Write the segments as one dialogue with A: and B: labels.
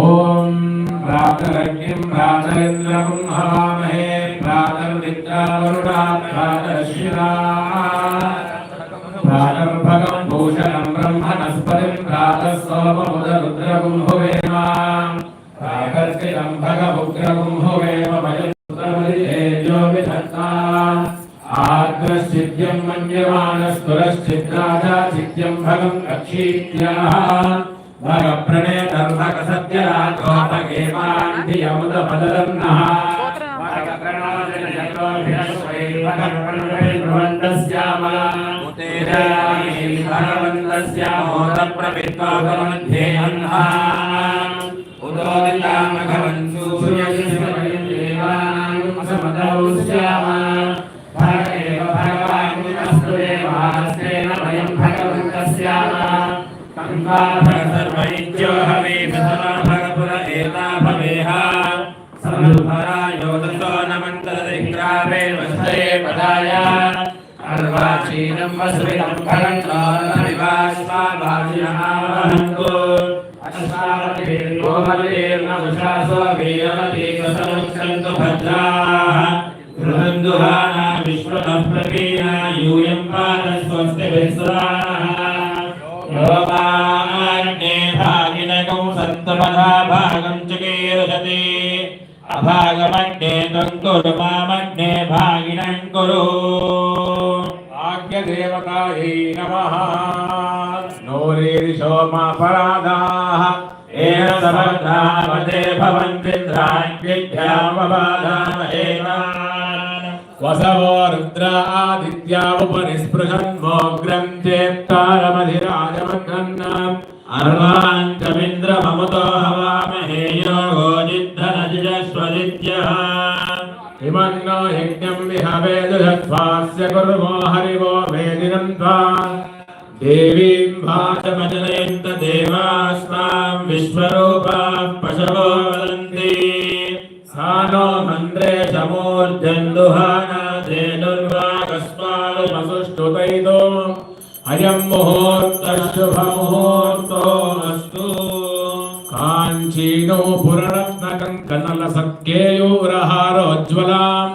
A: ॐ प्रातरज्ञं प्रातरेन्द्रं हवामहे प्रातर्विद्रावरुणा प्रातरश्विना प्रातर्भगं भूषणं ब्रह्मणस्पतिं प्रातः सोममुदरुद्रगुं भुवेम प्रातर्चितं भगमुग्रगुं भुवेम वयं आग्रश्चिद्यं मन्यमानस्तुरश्चिद्राजा चिद्यं भगं कक्षीत्याः भगप्रणेतर्भकसत्यराजोपगेवाण्डियमुदपदरन्नः भगवन्तस्यामोदप्रवित्वागमध्ये अह्ना विश्वतः प्रवीणा यूयं पादस्वस्ति विस्राः कुरु मामन्ये भागिनं कुरु भाग्यदेवतायै नमः नोरेरिशोमापराधाः येन समर्थावते भवन्तिन्द्राण्यभ्यामबाधामहेनान् वसवो रुद्र आदित्या उपनिस्पृशन्मोग्रं चेत्तारमधिराजमघ्नम् अर्वाञ्चमिन्द्रममुतो భాస్య గురువో హరివో వేదిరం దేవీం భాషమజనయంత దేవాస్మాం విశ్వరూపా పశవో వదంతి సా నో మంత్రే శమూర్జందుహానా ధేనుర్వాకస్మాలుమసుష్ఠుతైతో అయం ముహూర్తశుభముహూర్తో అస్తు కాంచీనో పురరత్నకంకనల సఖ్యేయూరహారోజ్వలాం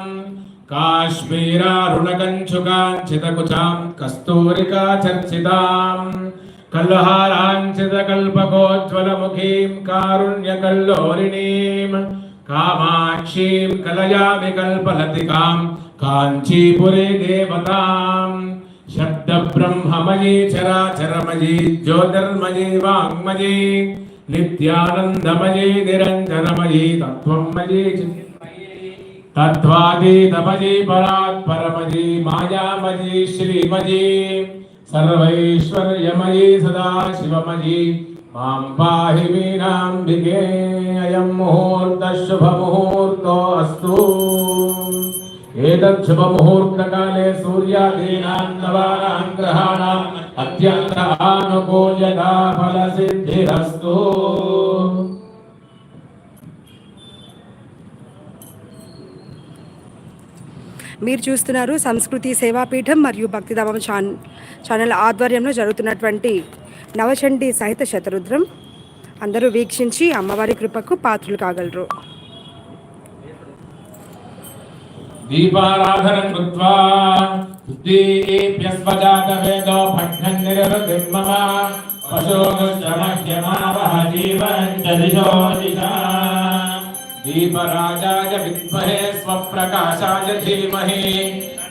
A: काश्मीरारुणकञ्चुकाञ्चितकुचां कस्तूरिका चर्चिताम् कल्हाराञ्चितकल्पकोज्ज्वलमुखीं कारुण्यकल्लोलिनीं कामाक्षीं कलयामि कल्पलतिकां काञ्चीपुरे देवताम् शब्दब्रह्ममयी चराचरमयी ज्योतिर्मयी वाङ्मयी नित्यानन्दमयी निरञ्जनमयी తద్వాదీతమజీ పరాత్పరమజీ మాయామజీ శ్రీమజీ సర్వైశ్వర్యమయీ సదాశివమయీ మాం పాహి మీనాంబికే అయం ముహూర్త శుభముహూర్తో అస్తు ఏతత్ శుభముహూర్తకాలే సూర్యాదీనాం నవానాం గ్రహాణాం అత్యంత ఆనుకూల్యతా ఫలసిద్ధిరస్తు
B: మీరు చూస్తున్నారు సంస్కృతి సేవాపీఠం మరియు భక్తిధామం ఛాన్ ఛానల్ ఆధ్వర్యంలో జరుగుతున్నటువంటి నవచండి సహిత శతరుద్రం. అందరూ వీక్షించి అమ్మవారి కృపకు పాత్రలు కాగలరు.
A: దీపారాధన కృత్వా दीपराजाय विद्महे स्वप्रकाशाय धीमहि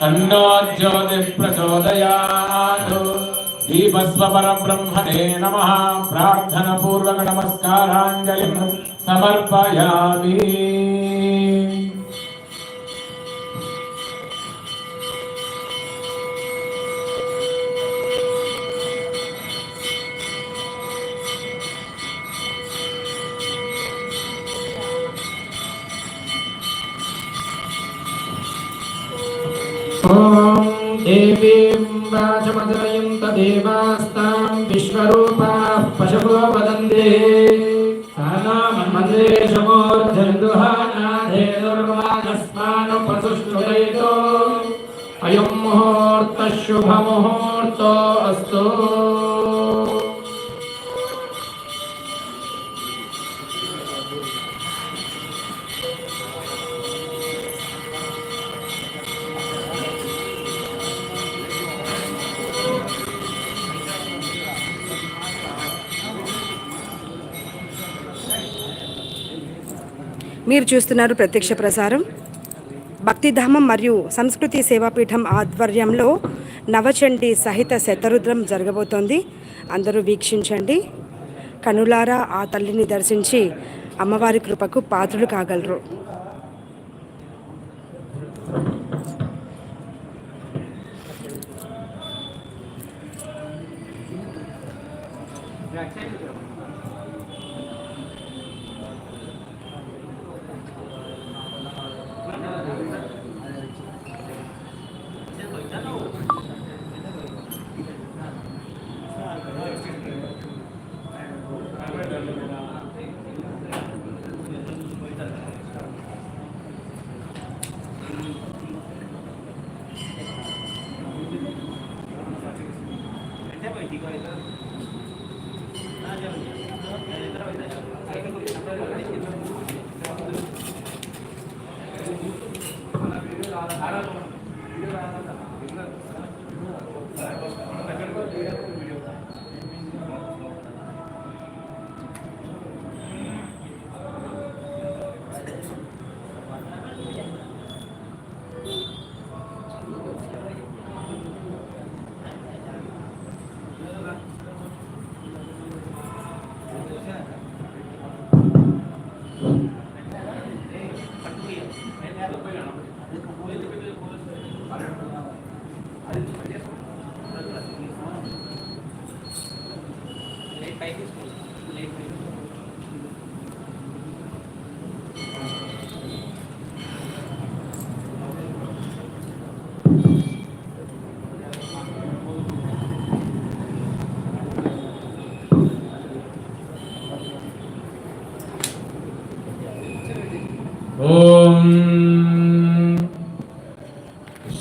A: तन्नो ज्योतिः प्रचोदयात् दीपस्वपरब्रह्मणे नमः प्रार्थनपूर्वकनमस्काराञ्जलिं समर्पयामि देवीं वाचमदयन्त देवास्तां विश्वरूपाः पशवो वदन्ति सानामन्देशमोर्जन्दुहानाधेनुर्वानस्मानुपसुष्टुदयितो अयं मुहूर्तः शुभमुहूर्तो अस्तु
B: మీరు చూస్తున్నారు ప్రత్యక్ష ప్రసారం. భక్తిధామం మరియు సంస్కృతి సేవాపీఠం ఆధ్వర్యంలో నవచండి సహిత శతరుద్రం జరగబోతోంది. అందరూ వీక్షించండి. కనులారా ఆ తల్లిని దర్శించి అమ్మవారి కృపకు పాత్రులు కాగలరు.
A: ॐ Thank you.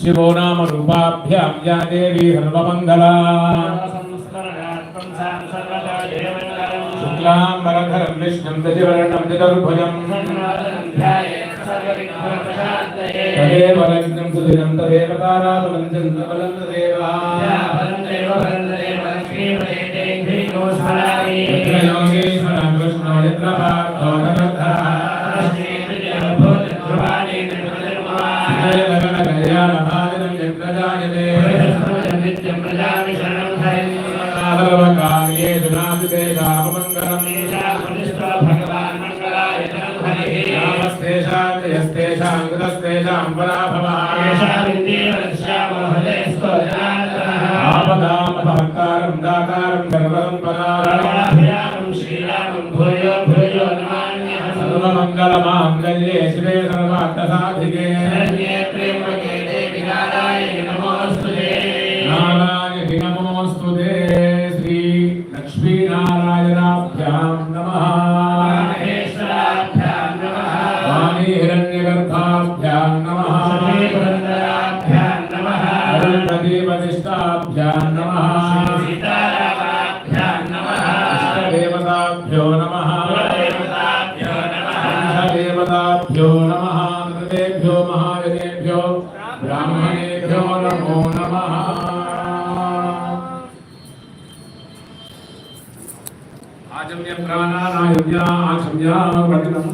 A: शिवो नाम रूपाभ्यां या देवी सर्वमङ्गला शुक्लां वरधरं विष्णुं दधिवर्णं चतुर्भुजं तदेव लग्नं सुदिनं तदेव ताराबलं चन्द्रबलं तदेवा योगेश्वरं कल्याणभागनं यद्प्रजायते नित्यं प्रजामि शरणं हरिकार्ये सुनासुते राममङ्गलम् भगवान् मङ्गलाय तेषां कृतस्तेषां पराभवापदामभक्तारं दातारं सर्वं परारणाभिरामं श्रीरामं भूयो भूयो नमान्यः सर्वमङ्गलमाङ्गल्ये शिवे सर्वार्थसाधिके దేవతాభ్యో నమ. దేవతాభ్యో నమ. నృతేభ్యో మహాగణేభ్యో బ్రాహ్మణేభ్యో నమో నమ. ఆచమ్య ప్రాణానాయుధ్యా ఆచమ్యా వర్ధనం.